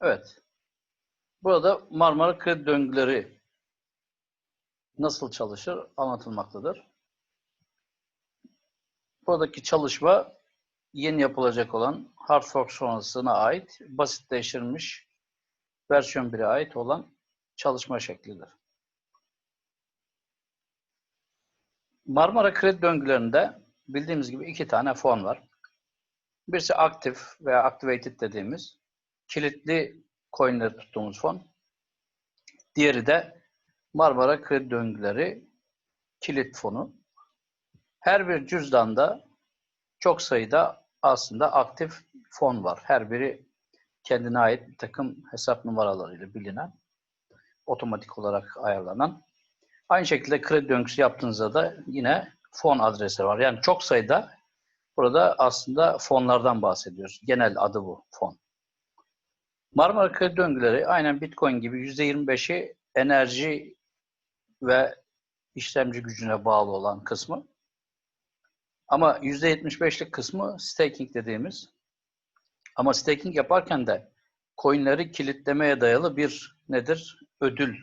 Evet. Burada Marmara kredi döngüleri nasıl çalışır anlatılmaktadır. Buradaki çalışma yeni yapılacak olan hard fork sonrasına ait basitleştirilmiş versiyon 1'e ait olan çalışma şeklidir. Marmara kredi döngülerinde bildiğimiz gibi iki tane fon var. Birisi aktif veya activated dediğimiz kilitli coinleri tuttuğumuz fon. Diğeri de Marmara kredi döngüleri kilit fonu. Her bir cüzdanda çok sayıda aslında aktif fon var. Her biri kendine ait bir takım hesap numaralarıyla bilinen, otomatik olarak ayarlanan. Aynı şekilde kredi döngüsü yaptığınızda da yine fon adresi var. Yani çok sayıda burada aslında fonlardan bahsediyoruz. Genel adı bu fon. Marmara kredi döngüleri aynen Bitcoin gibi %25'i enerji ve işlemci gücüne bağlı olan kısmı. Ama %75'lik kısmı staking dediğimiz. Ama staking yaparken de coinleri kilitlemeye dayalı bir nedir? Ödül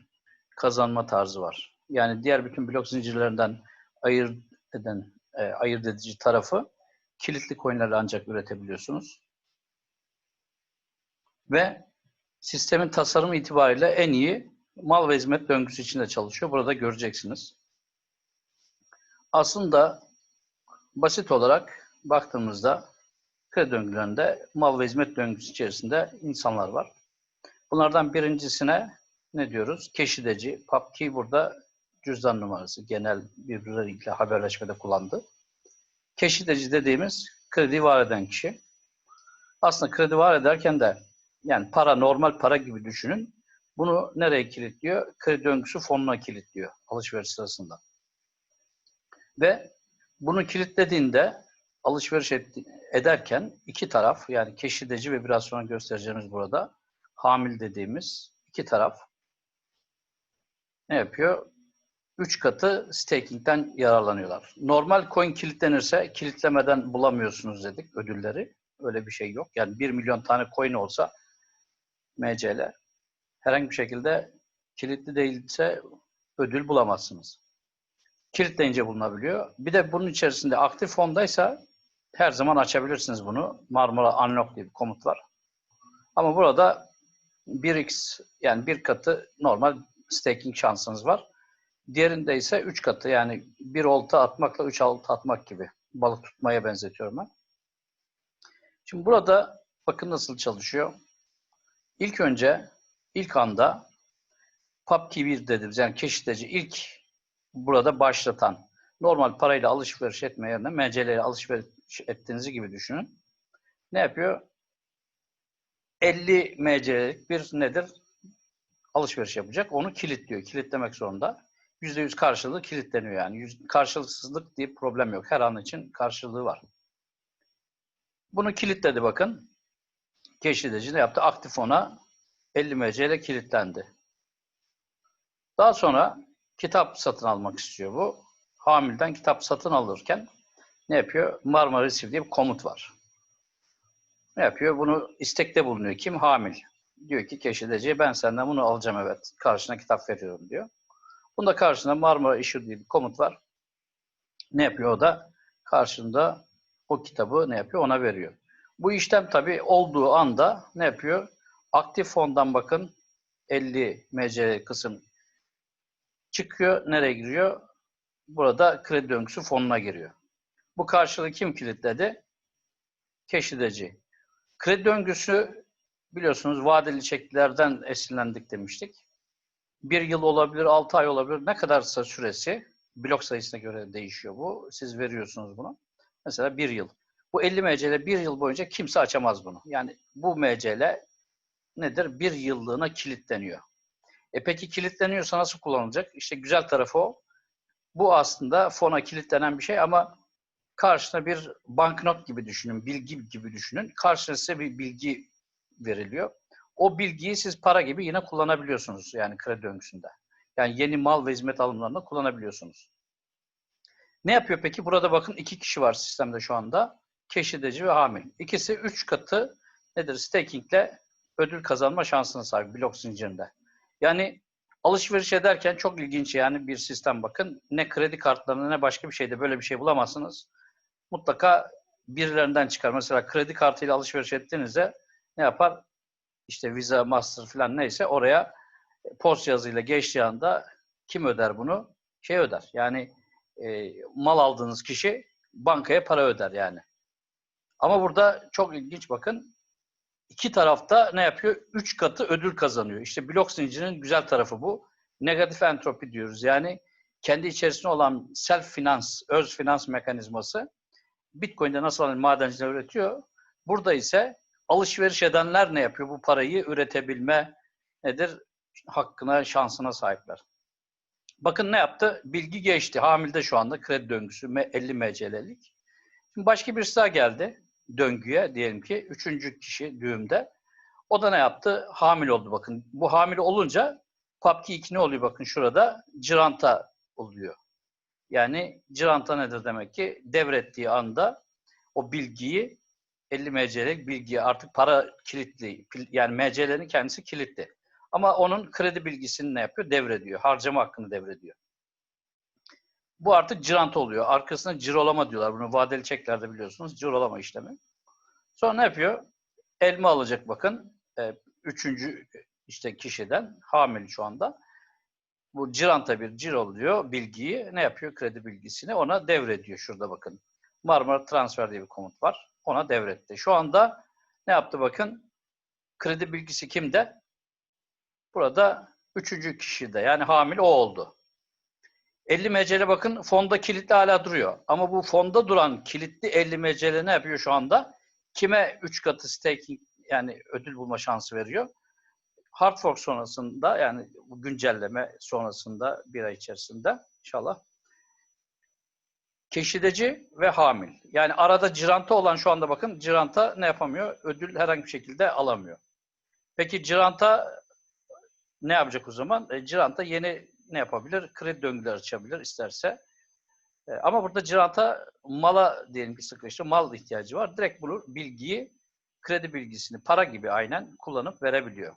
kazanma tarzı var. Yani diğer bütün blok zincirlerinden ayırt eden, e, ayırt edici tarafı kilitli coinlerle ancak üretebiliyorsunuz. Ve sistemin tasarımı itibariyle en iyi mal ve hizmet döngüsü içinde çalışıyor. Burada göreceksiniz. Aslında basit olarak baktığımızda kredi döngülerinde mal ve hizmet döngüsü içerisinde insanlar var. Bunlardan birincisine ne diyoruz? Keşideci. PubKey burada cüzdan numarası genel birbirleriyle haberleşmede kullandı. Keşideci dediğimiz kredi var eden kişi. Aslında kredi var ederken de yani para normal para gibi düşünün. Bunu nereye kilitliyor? Kredi döngüsü fonuna kilitliyor alışveriş sırasında. Ve bunu kilitlediğinde alışveriş ederken iki taraf yani keşideci ve biraz sonra göstereceğimiz burada hamil dediğimiz iki taraf ne yapıyor? Üç katı staking'den yararlanıyorlar. Normal coin kilitlenirse kilitlemeden bulamıyorsunuz dedik ödülleri. Öyle bir şey yok. Yani 1 milyon tane coin olsa MCL herhangi bir şekilde kilitli değilse ödül bulamazsınız. Kilitleyince bulunabiliyor. Bir de bunun içerisinde aktif fondaysa her zaman açabilirsiniz bunu. Marmara Unlock diye bir komut var. Ama burada 1x yani bir katı normal staking şansınız var. Diğerinde ise 3 katı yani bir olta atmakla 3 olta atmak gibi. Balık tutmaya benzetiyorum ben. Şimdi burada bakın nasıl çalışıyor. İlk önce ilk anda PubKey1 dediğimiz yani keşitleci ilk burada başlatan normal parayla alışveriş etme yerine MC'leri alışveriş ettiğinizi gibi düşünün. Ne yapıyor? 50 MC'lik bir nedir? Alışveriş yapacak. Onu kilitliyor. Kilitlemek zorunda. %100 karşılığı kilitleniyor yani. Karşılıksızlık diye problem yok. Her an için karşılığı var. Bunu kilitledi bakın. Keşfedici ne yaptı? Aktif ona 50 MC kilitlendi. Daha sonra kitap satın almak istiyor bu. Hamilden kitap satın alırken ne yapıyor? Marmara Receive diye bir komut var. Ne yapıyor? Bunu istekte bulunuyor. Kim? Hamil. Diyor ki keşfedeceği ben senden bunu alacağım evet. Karşına kitap veriyorum diyor. Bunda karşında Marmara Issue diye bir komut var. Ne yapıyor o da? Karşında o kitabı ne yapıyor? Ona veriyor. Bu işlem tabii olduğu anda ne yapıyor? Aktif fondan bakın 50 MC kısım çıkıyor. Nereye giriyor? Burada kredi döngüsü fonuna giriyor. Bu karşılığı kim kilitledi? Keşideci. Kredi döngüsü biliyorsunuz vadeli çeklerden esinlendik demiştik. Bir yıl olabilir, altı ay olabilir. Ne kadarsa süresi, blok sayısına göre değişiyor bu. Siz veriyorsunuz bunu. Mesela bir yıl. Bu 50 MCL bir yıl boyunca kimse açamaz bunu. Yani bu MCL nedir? Bir yıllığına kilitleniyor. E peki kilitleniyorsa nasıl kullanılacak? İşte güzel tarafı o. Bu aslında fona kilitlenen bir şey ama karşına bir banknot gibi düşünün, bilgi gibi düşünün. Karşına size bir bilgi veriliyor. O bilgiyi siz para gibi yine kullanabiliyorsunuz yani kredi döngüsünde. Yani yeni mal ve hizmet alımlarında kullanabiliyorsunuz. Ne yapıyor peki? Burada bakın iki kişi var sistemde şu anda. Keşideci ve hamil. İkisi üç katı nedir? Stakingle ödül kazanma şansına sahip blok zincirinde. Yani alışveriş ederken çok ilginç yani bir sistem bakın. Ne kredi kartlarında ne başka bir şeyde böyle bir şey bulamazsınız. Mutlaka birilerinden çıkar. Mesela kredi kartıyla alışveriş ettiğinizde ne yapar? İşte Visa, Master falan neyse oraya post yazıyla geçtiği anda kim öder bunu? Şey öder. Yani e, mal aldığınız kişi bankaya para öder yani. Ama burada çok ilginç bakın. iki tarafta ne yapıyor? Üç katı ödül kazanıyor. İşte blok zincirinin güzel tarafı bu. Negatif entropi diyoruz. Yani kendi içerisinde olan self finance, öz finans mekanizması Bitcoin'de nasıl hani madenciler üretiyor. Burada ise alışveriş edenler ne yapıyor? Bu parayı üretebilme nedir? Hakkına, şansına sahipler. Bakın ne yaptı? Bilgi geçti. Hamilde şu anda kredi döngüsü 50 MCL'lik. Şimdi başka birisi daha geldi döngüye diyelim ki. Üçüncü kişi düğümde. O da ne yaptı? Hamil oldu bakın. Bu hamile olunca PUBG 2 ne oluyor bakın şurada? Ciranta oluyor. Yani ciranta nedir demek ki? Devrettiği anda o bilgiyi 50 MC'lik bilgiyi artık para kilitli. Yani MC'lerin kendisi kilitli. Ama onun kredi bilgisini ne yapıyor? Devrediyor. Harcama hakkını devrediyor. Bu artık ciranta oluyor. Arkasına cirolama diyorlar. Bunu vadeli çeklerde biliyorsunuz. Cirolama işlemi. Sonra ne yapıyor? Elma alacak bakın. E, üçüncü işte kişiden hamile şu anda. Bu ciranta bir cirol diyor bilgiyi ne yapıyor? Kredi bilgisini ona devrediyor. Şurada bakın. Marmara Transfer diye bir komut var. Ona devretti. Şu anda ne yaptı bakın? Kredi bilgisi kimde? Burada üçüncü kişide yani hamile o oldu. 50 MCL bakın fonda kilitli hala duruyor. Ama bu fonda duran kilitli 50 MCL ne yapıyor şu anda? Kime 3 katı staking yani ödül bulma şansı veriyor? Hard fork sonrasında yani bu güncelleme sonrasında bir ay içerisinde inşallah keşideci ve hamil. Yani arada ciranta olan şu anda bakın ciranta ne yapamıyor? Ödül herhangi bir şekilde alamıyor. Peki ciranta ne yapacak o zaman? E, ciranta yeni ne yapabilir? Kredi döngüleri açabilir isterse. E, ama burada ciranta mala diyelim ki sıkıştı, mal ihtiyacı var. Direkt bunu bilgiyi, kredi bilgisini para gibi aynen kullanıp verebiliyor.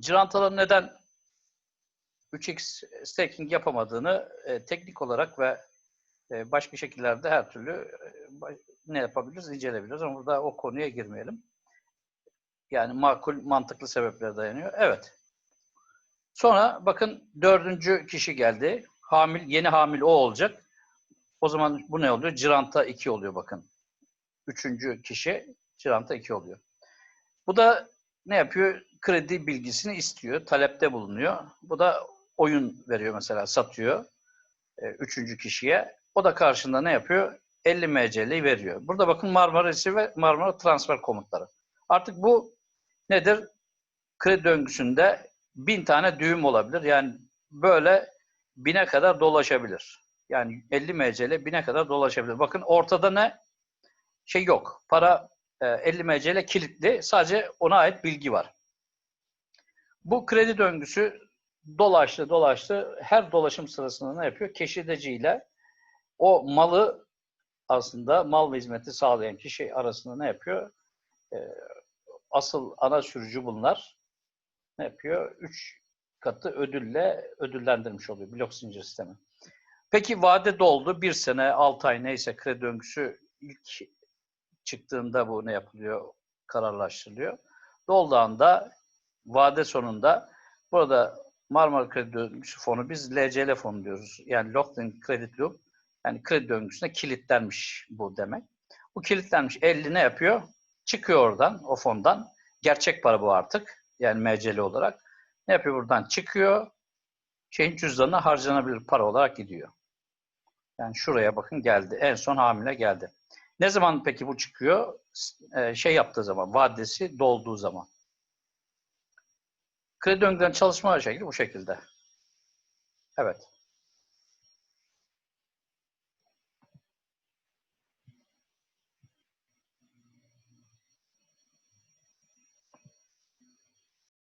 Cirantaların neden 3x staking yapamadığını e, teknik olarak ve e, başka şekillerde her türlü e, ne yapabiliriz, inceleyebiliriz. Ama burada o konuya girmeyelim. Yani makul, mantıklı sebepler dayanıyor. Evet. Sonra bakın dördüncü kişi geldi. Hamil, yeni hamil o olacak. O zaman bu ne oluyor? Ciranta 2 oluyor bakın. Üçüncü kişi Ciranta 2 oluyor. Bu da ne yapıyor? Kredi bilgisini istiyor. Talepte bulunuyor. Bu da oyun veriyor mesela satıyor. E, üçüncü kişiye. O da karşında ne yapıyor? 50 MCL'yi veriyor. Burada bakın Marmara ve Marmara transfer komutları. Artık bu nedir? Kredi döngüsünde bin tane düğüm olabilir. Yani böyle bine kadar dolaşabilir. Yani 50 MCL bine kadar dolaşabilir. Bakın ortada ne? Şey yok. Para 50 e, MCL kilitli. Sadece ona ait bilgi var. Bu kredi döngüsü dolaştı dolaştı. Her dolaşım sırasında ne yapıyor? Keşideciyle o malı aslında mal ve hizmeti sağlayan kişi arasında ne yapıyor? E, asıl ana sürücü bunlar ne yapıyor? Üç katı ödülle ödüllendirmiş oluyor blok zincir sistemi. Peki vade doldu. Bir sene, altı ay neyse kredi döngüsü ilk çıktığında bu ne yapılıyor? Kararlaştırılıyor. Dolduğu anda vade sonunda burada Marmara Kredi Döngüsü Fonu biz LCL fonu diyoruz. Yani Locked Credit Loop. Yani kredi döngüsüne kilitlenmiş bu demek. Bu kilitlenmiş 50 ne yapıyor? Çıkıyor oradan, o fondan. Gerçek para bu artık yani MCL olarak ne yapıyor buradan? Çıkıyor. Şeyin cüzdanına harcanabilir para olarak gidiyor. Yani şuraya bakın geldi. En son hamile geldi. Ne zaman peki bu çıkıyor? Ee, şey yaptığı zaman, vadesi dolduğu zaman. Kredi öngören çalışma şekli bu şekilde. Evet.